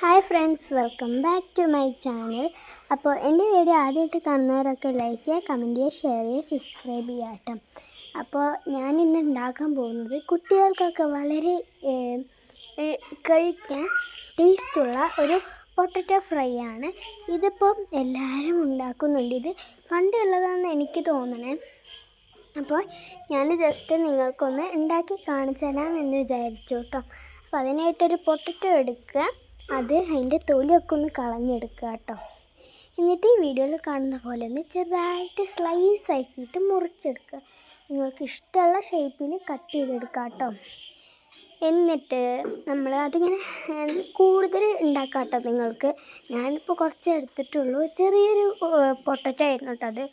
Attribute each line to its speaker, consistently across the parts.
Speaker 1: Hi friends welcome back to my channel. അപ്പോൾ എന്റെ video ആദ്യമായിട്ട് കാണുന്നവരൊക്കെ ലൈക്ക് ചെയ്യുക കമന്റ് ചെയ്യുക ഷെയർ ചെയ്യുക സബ്സ്ക്രൈബ് ചെയ്യുക അപ്പോൾ ഞാൻ ഇന്ന് ഉണ്ടാക്കാൻ പോകുന്നത് കുട്ടികൾക്കൊക്കെ വളരെ കഴിക്കാൻ ടേസ്റ്റുള്ള ഒരു പൊട്ടറ്റോ ഫ്രൈ ആണ്. ഇതിപ്പം എല്ലാവരും ഉണ്ടാക്കുന്നുണ്ട്. ഇത് പണ്ടുള്ളതാണെന്ന് എനിക്ക് തോന്നണേ. അപ്പോൾ ഞാൻ ജസ്റ്റ് നിങ്ങൾക്കൊന്ന് ഉണ്ടാക്കി കാണിച്ചു തരാം എന്ന് വിചാരിച്ചു കേട്ടോ. അപ്പോൾ അതിനായിട്ടൊരു പൊട്ടറ്റോ എടുക്കുക. അത് അതിന്റെ തൊലിയൊക്കെ ഒന്ന് കളഞ്ഞെടുക്കുക കേട്ടോ. എന്നിട്ട് ഈ വീഡിയോയിൽ കാണുന്ന പോലെ ഒന്ന് ചെറുതായിട്ട് സ്ലൈസ് ആക്കിയിട്ട് മുറിച്ചെടുക്കുക. നിങ്ങൾക്ക് ഇഷ്ടമുള്ള ഷേപ്പിൽ കട്ട് ചെയ്തെടുക്കുക കേട്ടോ. എന്നിട്ട് നമ്മൾ അതിങ്ങനെ കൂടുതൽ ഉണ്ടാക്കാം കേട്ടോ നിങ്ങൾക്ക്. ഞാനിപ്പോൾ കുറച്ച് എടുത്തിട്ടുള്ളൂ. ചെറിയൊരു പൊട്ടറ്റോ ആയിരുന്നു കേട്ടോ അത്.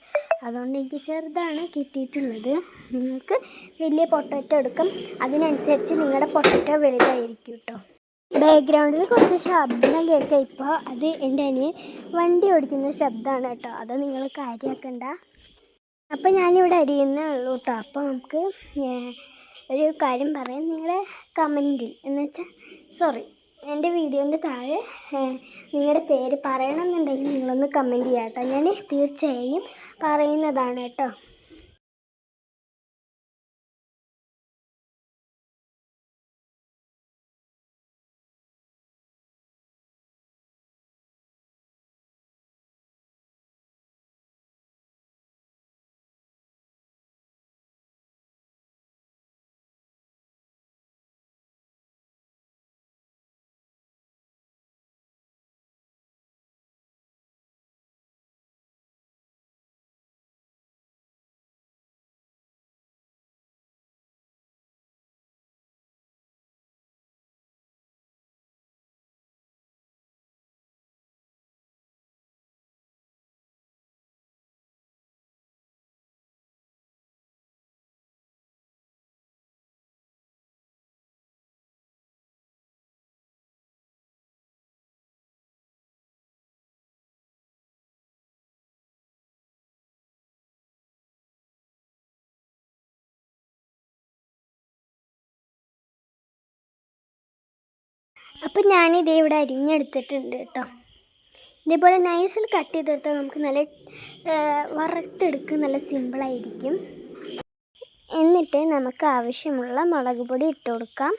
Speaker 1: അതുകൊണ്ട് എനിക്ക് ചെറുതാണ് കിട്ടിയിട്ടുള്ളത്. നിങ്ങൾക്ക് വലിയ പൊട്ടറ്റോ എടുക്കും. അതിനനുസരിച്ച് നിങ്ങളുടെ പൊട്ടറ്റോ വലുതായിരിക്കും കേട്ടോ. ബാക്ക്ഗ്രൗണ്ടിൽ കുറച്ച് ശബ്ദം കേൾക്കാം. ഇപ്പോൾ അത് എന്റെ അനിയൻ വണ്ടി ഓടിക്കുന്ന ശബ്ദമാണ് കേട്ടോ. അത് നിങ്ങൾ കാര്യമാക്കണ്ട അപ്പം ഞാനിവിടെ അരിയുന്നേ ഉള്ളൂ കേട്ടോ. അപ്പോൾ നമുക്ക് ഒരു കാര്യം പറയാം. നിങ്ങളുടെ കമന്റിൽ എന്ന് വെച്ചാൽ സോറി എന്റെ വീഡിയോന്റെ താഴെ നിങ്ങളുടെ പേര് പറയണമെന്നുണ്ടെങ്കിൽ നിങ്ങളൊന്ന് കമന്റ് ചെയ്യാം കേട്ടോ. ഞാൻ തീർച്ചയായും പറയുന്നതാണ് കേട്ടോ. അപ്പം ഞാനിത് ഇവിടെ അരിഞ്ഞെടുത്തിട്ടുണ്ട് കേട്ടോ. ഇതേപോലെ നൈസിൽ കട്ട് ചെയ്തെടുത്താൽ നമുക്ക് നല്ല വറുത്തെടുക്കുക നല്ല സിമ്പിളായിരിക്കും എന്നിട്ട് നമുക്ക് ആവശ്യമുള്ള മുളക് പൊടി ഇട്ട് കൊടുക്കാം.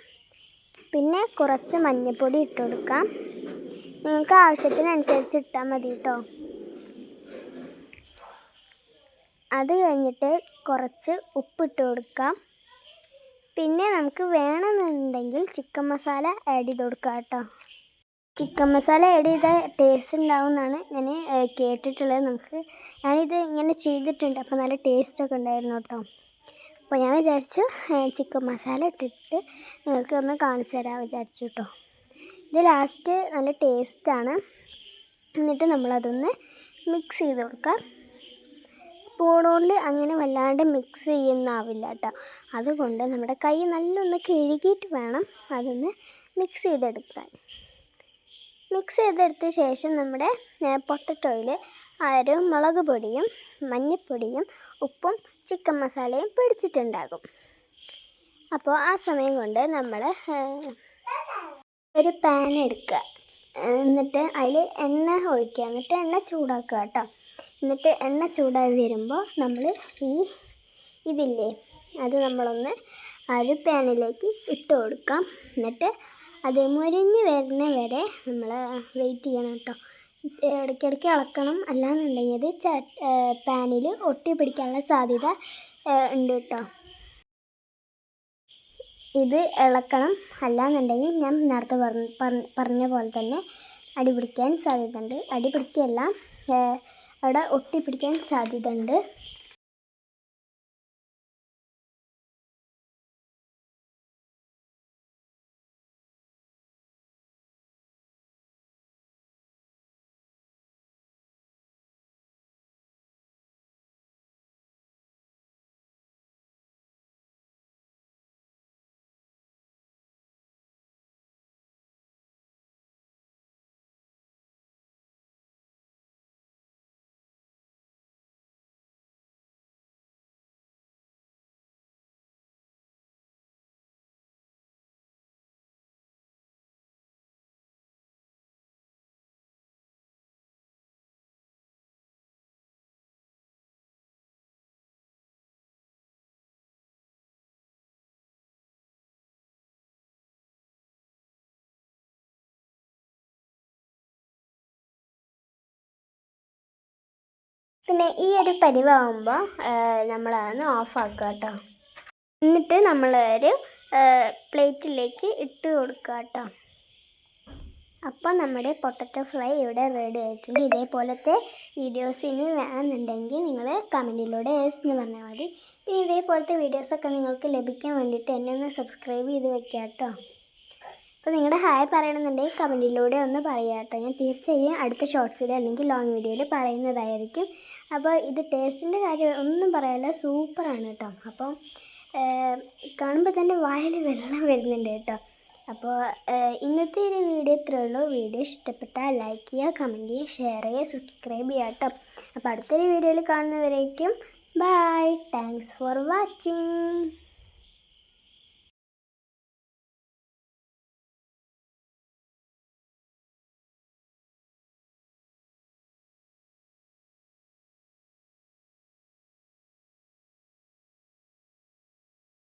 Speaker 1: പിന്നെ കുറച്ച് മഞ്ഞൾപ്പൊടി ഇട്ട് കൊടുക്കാം. നിങ്ങൾക്ക് ആവശ്യത്തിനനുസരിച്ച് ഇട്ടാൽ മതി കേട്ടോ. അത് കഴിഞ്ഞിട്ട് കുറച്ച് ഉപ്പിട്ട് കൊടുക്കാം. പിന്നെ നമുക്ക് വേണമെന്നുണ്ടെങ്കിൽ ചിക്കൻ മസാല ആഡ് ചെയ്ത് കൊടുക്കാം കേട്ടോ. ചിക്കൻ മസാല ആഡ് ചെയ്താൽ ടേസ്റ്റ് ഉണ്ടാവും എന്നാണ് ഞാൻ കേട്ടിട്ടുള്ളത്. നമുക്ക് ഞാനിത് ഇങ്ങനെ ചെയ്തിട്ടുണ്ട്. അപ്പോൾ നല്ല ടേസ്റ്റൊക്കെ ഉണ്ടായിരുന്നു കേട്ടോ. അപ്പോൾ ഞാൻ വിചാരിച്ചു ചിക്കൻ മസാല ഇട്ടിട്ട് നിങ്ങൾക്ക് ഒന്ന് കാണിച്ചു തരാൻ വിചാരിച്ചു കേട്ടോ. ഇത് ലാസ്റ്റ് നല്ല ടേസ്റ്റാണ് എന്നിട്ട് നമ്മളതൊന്ന് മിക്സ് ചെയ്ത് കൊടുക്കാം. സ്പൂൺ കൊണ്ട് അങ്ങനെ വല്ലാണ്ട് മിക്സ് ചെയ്യുന്നാവില്ല കേട്ടോ അതുകൊണ്ട് നമ്മുടെ കൈ നല്ലൊന്ന് കഴുകിയിട്ട് വേണം അതൊന്ന് മിക്സ് ചെയ്തെടുക്കാൻ. മിക്സ് ചെയ്തെടുത്ത ശേഷം നമ്മുടെ പൊട്ടറ്റോയിൽ ഒരു മുളക് പൊടിയും മഞ്ഞൾപ്പൊടിയും ഉപ്പും ചിക്കൻ മസാലയും പിടിച്ചിട്ടുണ്ടാകും. അപ്പോൾ ആ സമയം കൊണ്ട് നമ്മൾ ഒരു പാൻ എടുക്കുക. എന്നിട്ട് അതിൽ എണ്ണ ഒഴിക്കുക. എന്നിട്ട് എണ്ണ ചൂടാക്കുക കേട്ടോ എന്നിട്ട് എണ്ണ ചൂടായി വരുമ്പോൾ നമ്മൾ ഈ ഇതില്ലേ അത് നമ്മളൊന്ന് ഒരു പാനിലേക്ക് ഇട്ട് കൊടുക്കാം. എന്നിട്ട് അത് മുരിഞ്ഞ് വരുന്ന വരെ നമ്മൾ വെയിറ്റ് ചെയ്യണം കേട്ടോ. ഇടയ്ക്കിടയ്ക്ക് ഇളക്കണം അല്ലാന്നുണ്ടെങ്കിൽ അത് ച പാനിൽ ഒട്ടി പിടിക്കാനുള്ള സാധ്യത ഉണ്ട് കേട്ടോ. ഇത് ഇളക്കണം. അല്ലാന്നുണ്ടെങ്കിൽ ഞാൻ നേരത്തെ പറഞ്ഞ പറഞ്ഞ- പോലെ തന്നെ അടി പിടിക്കാൻ സാധ്യതയുണ്ട്. അടി പിടിക്കുകയല്ല അവിടെ ഒട്ടിപ്പിടിക്കാൻ സാധ്യതയുണ്ട്. പിന്നെ ഈ ഒരു പരിവാകുമ്പോൾ നമ്മളതൊന്ന് ഓഫാക്കുക കേട്ടോ. എന്നിട്ട് നമ്മൾ ഒരു പ്ലേറ്റിലേക്ക് ഇട്ട് കൊടുക്കുക കേട്ടോ. അപ്പോൾ നമ്മുടെ പൊട്ടറ്റോ ഫ്രൈ ഇവിടെ റെഡി ആയിട്ടുണ്ട്. ഇതേപോലത്തെ വീഡിയോസ് ഇനി വേണമെന്നുണ്ടെങ്കിൽ നിങ്ങൾ കമന്റിലൂടെ എസ് എന്ന് പറഞ്ഞാൽ മതി. ഇനി ഇതേപോലത്തെ വീഡിയോസൊക്കെ നിങ്ങൾക്ക് ലഭിക്കാൻ വേണ്ടിയിട്ട് എന്നെ ഒന്ന് സബ്സ്ക്രൈബ് ചെയ്ത് വെക്കാം കേട്ടോ. അപ്പോൾ നിങ്ങളുടെ ഹായ് പറയണമെന്നുണ്ടെങ്കിൽ കമന്റിലൂടെ ഒന്ന് പറയാം കേട്ടോ. ഞാൻ തീർച്ചയായും അടുത്ത ഷോർട്സിൽ അല്ലെങ്കിൽ ലോങ് വീഡിയോയിൽ പറയുന്നതായിരിക്കും. അപ്പോൾ ഇത് ടേസ്റ്റിന്റെ കാര്യം ഒന്നും പറയാല്ല സൂപ്പറാണ് കേട്ടോ. അപ്പോൾ കാണുമ്പോൾ തന്നെ വായിൽ വെള്ളം വരുന്നുണ്ട് കേട്ടോ. അപ്പോൾ ഇന്നത്തെ ഒരു വീഡിയോ ഇത്രയേ ഉള്ളൂ. വീഡിയോ ഇഷ്ടപ്പെട്ടാൽ ലൈക്ക് ചെയ്യുക കമന്റ് ചെയ്യുക ഷെയർ ചെയ്യുക സബ്സ്ക്രൈബ് ചെയ്യുക കേട്ടോ. അപ്പോൾ അടുത്തൊരു വീഡിയോയിൽ കാണുന്നവരേക്കും ബൈ താങ്ക്സ് ഫോർ വാച്ചിങ്